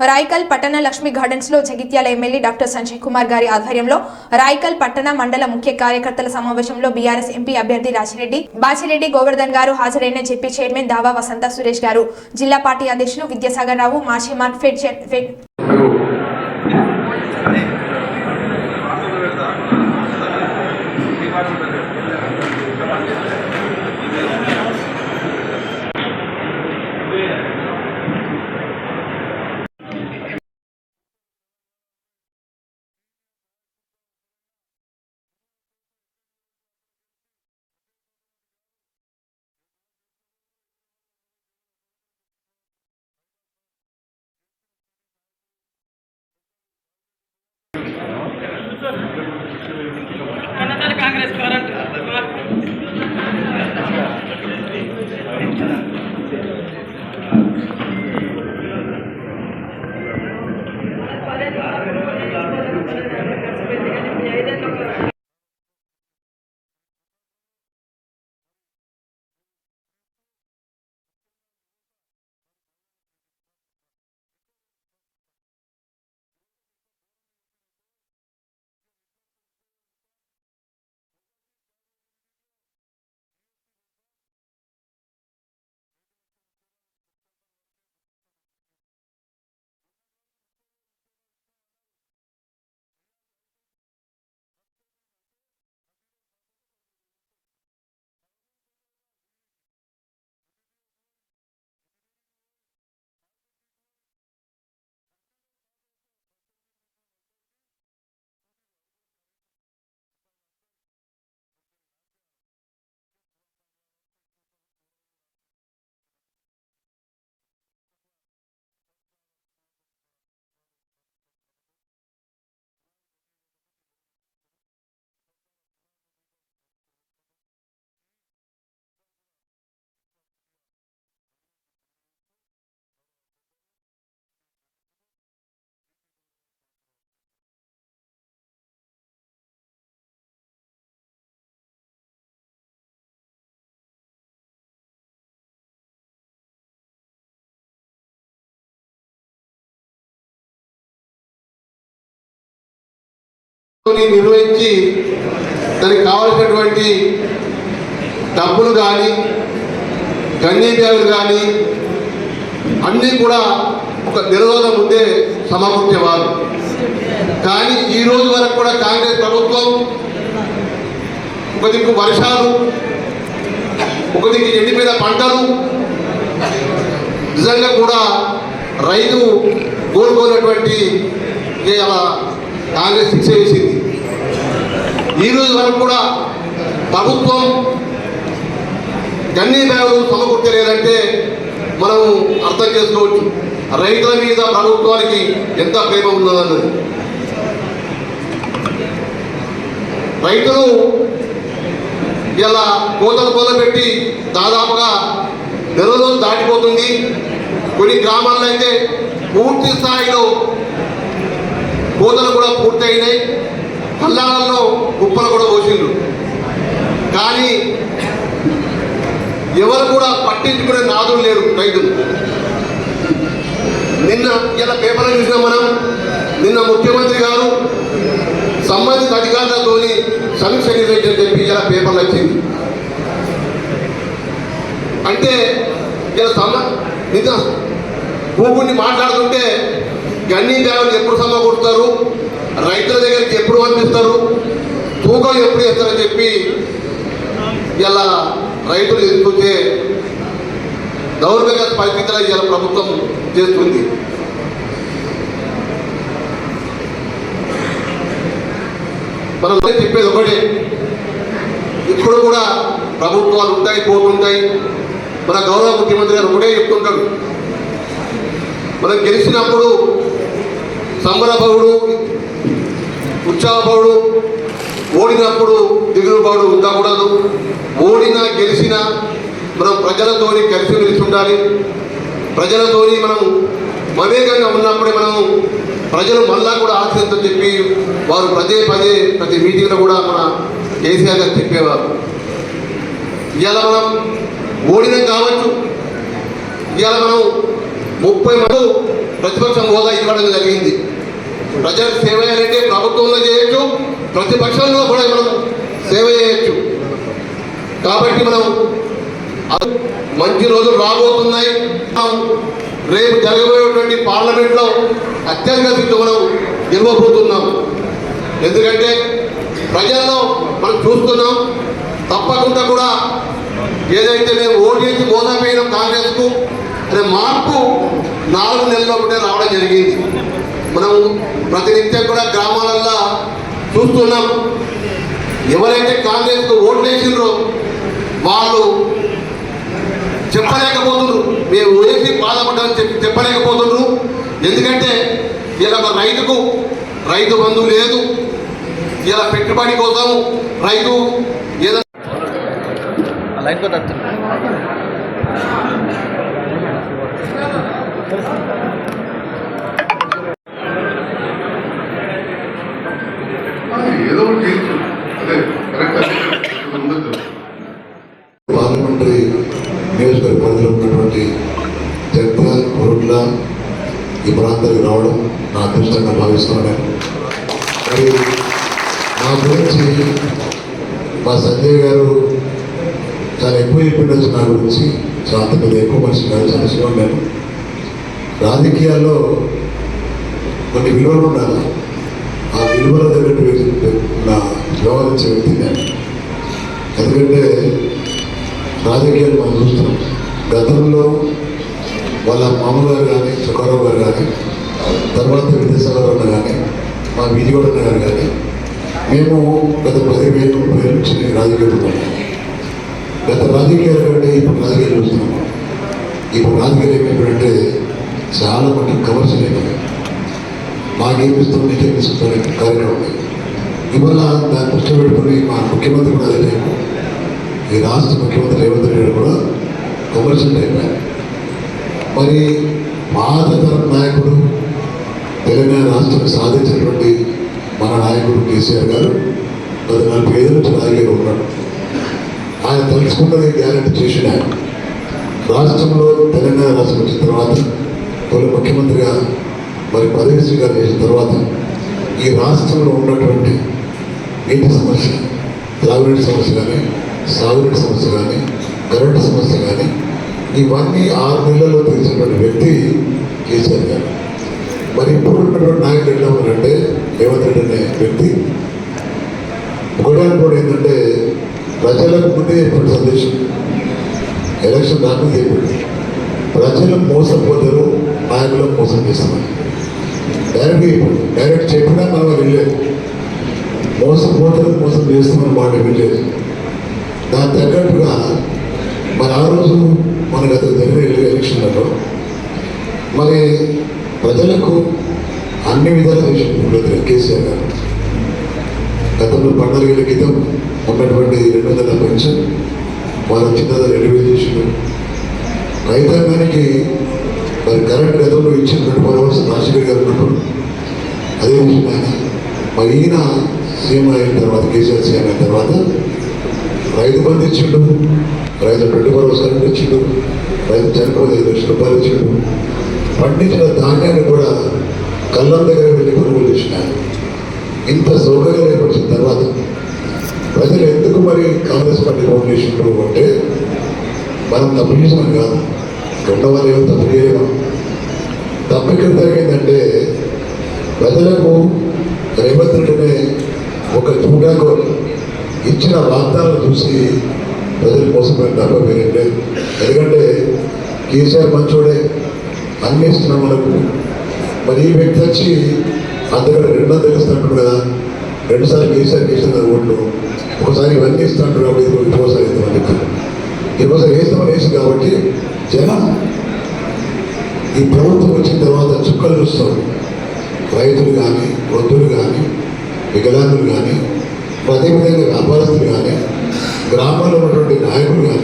రాయకల్ పట్టణ లక్ష్మీ గార్డెన్స్లో Jagtial MLA doctor Sanjay Kumar గారి ఆధ్వర్యంలో రాయకల్ పట్టణ మండల ముఖ్య కార్యకర్తల సమావేశంలో బీఆర్ఎస్ ఎంపీ అభ్యర్థి రాజిరెడ్డి బాచిరెడ్డి గోవర్ధన్ గారు హాజరైన జెపీ చైర్మన్ దావా వసంత సురేష్ గారు. జిల్లా పార్టీ అధ్యక్షులు విద్యాసాగర్ రావు మాజీ మార్క్ ఫెడ్ నిర్వహించి దానికి కావలసినటువంటి డబ్బులు కానీ గన్నీ కానీ అన్నీ కూడా ఒక నిరోధం ముందే సమకూర్చేవారు. కానీ ఈ రోజు వరకు కూడా కాంగ్రెస్ ప్రభుత్వం ఒక దిక్కు వర్షాలు ఒక దిక్కు ఎండిపోయిన పంటలు నిజంగా కూడా రైతు కోరుకోనటువంటి కాంగ్రెస్ శిక్ష వేసింది ఈ రోజు వరకు కూడా ప్రభుత్వం గన్నీ బ్యాగులు సమకూర్చలేదంటే మనం అర్థం చేసుకోవచ్చు. రైతుల మీద ప్రభుత్వానికి ఎంత ప్రేమ ఉన్నదన్నది. రైతులు ఇలా కోతలు కోతపెట్టి దాదాపుగా నెల రోజులు దాటిపోతుంది. కొన్ని గ్రామాల్లో అయితే పూర్తి స్థాయిలో కోతలు కూడా పూర్తయినాయి. పల్లాలలో గుప్పలు కూడా పోసిండ్రు. కానీ ఎవరు కూడా పట్టించుకునే నాదులు లేరు రైతులు. నిన్న ఇలా పేపర్లో చూసినాం మనం నిన్న ముఖ్యమంత్రి గారు సంబంధిత అధికారులతో సమీక్ష నిర్వహించని చెప్పి ఇలా పేపర్లు వచ్చింది అంటే ఇలా సమ నిజ భూముడిని మాట్లాడుతుంటే గన్నీ బ్యాగులు ఎప్పుడు సమకూరుతారు రైతుల దగ్గరికి ఎప్పుడు పంపిస్తారు? తూకం ఎప్పుడు వేస్తారని చెప్పి ఇలా రైతులు ఎదుర్కొంటే దౌర్భాగ్య పరిస్థితులు ఇలా ప్రభుత్వం చేస్తుంది. మనం చెప్పేది ఒకటే ఇప్పుడు కూడా ప్రభుత్వాలు ఉంటాయి పోతుంటాయి మన గౌరవ ముఖ్యమంత్రి గారు ఒకటే చెప్తుంటాడు మనం గెలిచినప్పుడు సంబరభవుడు ఉత్సాహభవుడు ఓడినప్పుడు దిగులుబాడు ఉండకూడదు. ఓడినా గెలిచినా మనం ప్రజలతోని కలిసి నిలుచుండాలి. ఉండాలి ప్రజలతోని మనం మమేకంగా ఉన్నప్పుడే మనం ప్రజలు మళ్ళా కూడా ఆశించని చెప్పి వారు పదే పదే ప్రతి మీటింగ్లో కూడా మన కేసీఆర్ గారు చెప్పేవారు. ఇవాళ మనం ఓడినం కావచ్చు. ఇవాళ మనం ముప్పై మంది ప్రతిపక్షం హోదా ఇవ్వడం జరిగింది. ప్రజలకు సేవ చేయాలంటే ప్రభుత్వంలో చేయొచ్చు ప్రతిపక్షంలో కూడా మనం సేవ చేయొచ్చు. కాబట్టి మనం మంచి రోజులు రాబోతున్నాయి. మనం రేపు జరగబోయేటువంటి పార్లమెంట్లో అత్యంత సీట్లు మనం గెలవబోతున్నాం. ఎందుకంటే ప్రజల్లో మనం చూస్తున్నాం తప్పకుండా కూడా ఏదైతే మేము ఓటేసి వేసి మోసపోయినాం కాంగ్రెస్కు అనే మార్పు నాలుగు నెలల్లో ఒకటే రావడం జరిగింది. మనం ప్రతినిత్యం కూడా గ్రామాలల్లో చూస్తున్నాం. ఎవరైతే కాంగ్రెస్కు ఓట్లు వేసిండ్రో వాళ్ళు చెప్పలేకపోతున్నారు. మేము వేసి బాధపడ్డామని చెప్పి చెప్పలేకపోతున్నారు. ఎందుకంటే ఇలా రైతుకు రైతు బంధు లేదు. ఇలా పెట్టుబడి కోసం రైతు ఏదైనా లైన్ కొట్టు చేయొచ్చు అదే కరెక్ట్ ఉండదు పార్లమెంటరీ నియోజకవర్గ పరిధిలో ఉన్నటువంటి జగత్యాల్ కొరుట్ల ఈ ప్రాంతానికి రావడం నా అదృష్టంగా భావిస్తున్నాను. మరి నా గురించి మా సంజయ్ గారు చాలా ఎక్కువ చెప్పిండొచ్చు నా గురించి చాలా అంత పెద్ద ఎక్కువ మనిషి కాదు సమస్యగా నేను రాజకీయాల్లో కొన్ని విలువలు ఉండాలి. ఆ విలువలు తగ్గట్టు నా వ్యవహరించే వ్యక్తి నేను. ఎందుకంటే రాజకీయాలు మనం చూస్తున్నాం. గతంలో వాళ్ళ మామూలు గారు కానీ చుక్కారావు గారు కానీ తర్వాత విద్యాసాగర్ అన్న కానీ మా విజయవాడ గారు కానీ మేము గత పదివేలు ముప్పై ఏళ్ళ రాజకీయాలు గత రాజకీయాలు కంటే ఇప్పుడు రాజకీయాలు చూస్తున్నాం. ఇప్పుడు రాజకీయాలు ఏమైపోయిందంటే చాలా మంది కమర్షియల్ అయిపోయాయి మాకేమిస్తాం నీకేమిస్తాం అనే కార్యక్రమం ఇవాళ దాన్ని దృష్టి పెట్టుకుని మా ముఖ్యమంత్రి కూడా అదే ఈ రాష్ట్ర ముఖ్యమంత్రి రేవంత్ రెడ్డి కూడా కమర్షియల్ అయిపోయారు మరి పాత తరం నాయకుడు తెలంగాణ రాష్ట్రం సాధించినటువంటి మన నాయకుడు కేసీఆర్ గారు గత నలభై ఐదు నుంచి రాజకీయాలు ఉన్నాడు ఆయన తలుచుకున్నది గ్యారెంటీ చేసిన రాష్ట్రంలో తెలంగాణ రాష్ట్రం వచ్చిన తర్వాత తొలి ముఖ్యమంత్రిగా మరి పదవి స్వీకారం చేసిన తర్వాత ఈ రాష్ట్రంలో ఉన్నటువంటి నీటి సమస్య త్రాగునీటి సమస్య కానీ సాగునీటి సమస్య కానీ కరెంటు సమస్య కానీ ఇవన్నీ ఆరు నెలల్లో తెలిసినటువంటి వ్యక్తి కేసీఆర్ గారు. మరి ఇప్పుడు ఉన్నటువంటి నాయకులు ఎట్లా ఉన్నారంటే రేవంత్ రెడ్డి అనే వ్యక్తి ఒకటే కూడా ఏంటంటే ప్రజలకు ముందే చెప్పిన సందేశం. ఎలక్షన్ దాకా చెప్పింది ప్రజలు మోసపోతారు నాయకులకు మోసం చేస్తున్నారు. డైరెక్ట్ డైరెక్ట్ చెప్పినా మనం వెళ్ళేది మోసపోతారు మోసం చేస్తున్నారు మాట వెళ్ళేది దాని తగ్గట్టుగా మరి ఆ రోజు మన గత జరిగిన ఎలక్షన్లలో మరి ప్రజలకు అన్ని విధాలుగా చేసిన కేసీఆర్ గారు. గతంలో పద్నాలుగేళ్ళ క్రితం ఉన్నటువంటి రెండు వందల పెన్షన్ వారు చిన్నది రెండు వేలు చేసిన రైతాంగానికి మరి కరెంట్ గతంలో ఇచ్చిన రెండు పరవర్స్ రాజశేఖర్ గారు ఉన్నప్పుడు అదే విషయం ఆయన మరి ఈయన సీఎం అయిన తర్వాత కేసీఆర్ సీఎం అయిన తర్వాత రైతు బంధు ఇచ్చిండు రైతు రెండు పరవర్స్ కరెంట్ ఇచ్చిండు రైతు చనిపోతే ఐదు లక్షల రూపాయలు ఇచ్చిండు. పండించిన ధాన్యాన్ని కూడా కళ్ళం దగ్గర వెళ్ళి కొనుగోలు చేసిన ఇంత సౌకర్యం ఏర్పరిచిన తర్వాత ప్రజలు ఎందుకు మరి కాంగ్రెస్ పార్టీ ఓటు చేసిండ్రు అంటే మనం తప్పు చేసినాం కాదు. రెండవ దేవుడు తప్పు చేయలేము తప్పు ఇక్కడ జరిగిందంటే ప్రజలకు రేవంత్ రెడ్డిని ఒక చూడకు ఇచ్చిన వాగ్దానాలు చూసి ప్రజలు మోసపోయిన తప్ప వేరేం ఎందుకంటే కేసీఆర్ మంచోడే అన్నిస్తున్నాం మనకు మరి ఈ వ్యక్తి వచ్చి అందుకని రెండో తెలుస్తున్నట్టు కదా? రెండుసార్లు కేసీఆర్ కేసీఆర్ ఓట్లు. ఒకసారి ఇవన్నీ ఇస్తున్నట్టు కాబట్టి ఇది ఇంకోసారి ఇస్తామని చెప్పారు. ఇంకోసారి వేస్తామని వేసి కాబట్టి జనం ఈ ప్రభుత్వం వచ్చిన తర్వాత చుక్కలు చూస్తారు. రైతులు కానీ వృద్ధులు కానీ వికలాంగులు కానీ అదేవిధంగా వ్యాపారస్తులు కానీ గ్రామాల్లో ఉన్నటువంటి నాయకులు కానీ